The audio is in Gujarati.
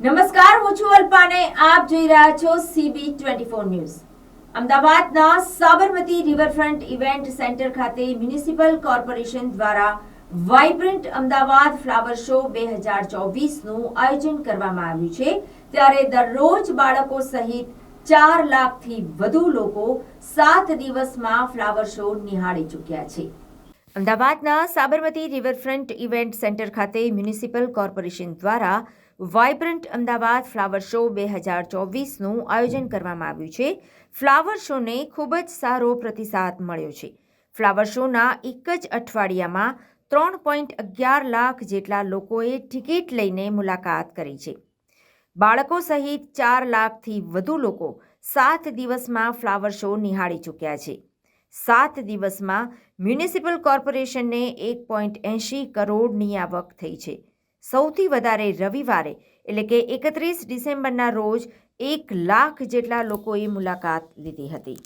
નમસ્કાર, હું છું અલ્પાને. આપ જોઈ રહ્યા છો સીબી ટ્વેન્ટી ફોર ન્યૂઝ અમદાવાદના સાબરમતી રિવરફ્રન્ટ ઇવેન્ટ સેન્ટર ખાતે મ્યુનિસિપલ કોર્પોરેશન દ્વારા વાઇબ્રન્ટ અમદાવાદ ફ્લાવર શો બે હજાર ચોવીસનું આયોજન કરવામાં આવ્યું છે. ત્યારે દરરોજ બાળકો સહિત ચાર લાખથી વધુ લોકો સાત દિવસમાં ફ્લાવર શો નિહાળી ચૂક્યા છે. અમદાવાદના સાબરમતી રિવરફ્રન્ટ ઇવેન્ટ સેન્ટર ખાતે મ્યુનિસિપલ કોર્પોરેશન દ્વારા વાઇબ્રન્ટ અમદાવાદ ફ્લાવર શો બે હજાર ચોવીસનું આયોજન કરવામાં આવ્યું છે. ફ્લાવર શોને ખૂબ જ સારો પ્રતિસાદ મળ્યો છે. ફ્લાવર શોના એક જ અઠવાડિયામાં ત્રણ પોઈન્ટ અગિયાર લાખ જેટલા લોકોએ ટિકિટ લઈને મુલાકાત કરી છે. બાળકો સહિત ચાર લાખથી વધુ લોકો સાત દિવસમાં ફ્લાવર શો નિહાળી ચૂક્યા છે. સાત દિવસમાં મ્યુનિસિપલ કોર્પોરેશનને એક પોઈન્ટ એંશી કરોડની આવક થઈ છે. સૌથી વધારે રવિવારે, એટલે કે એકત્રીસ ડિસેમ્બરના રોજ એક લાખ જેટલા લોકોએ મુલાકાત લીધી હતી.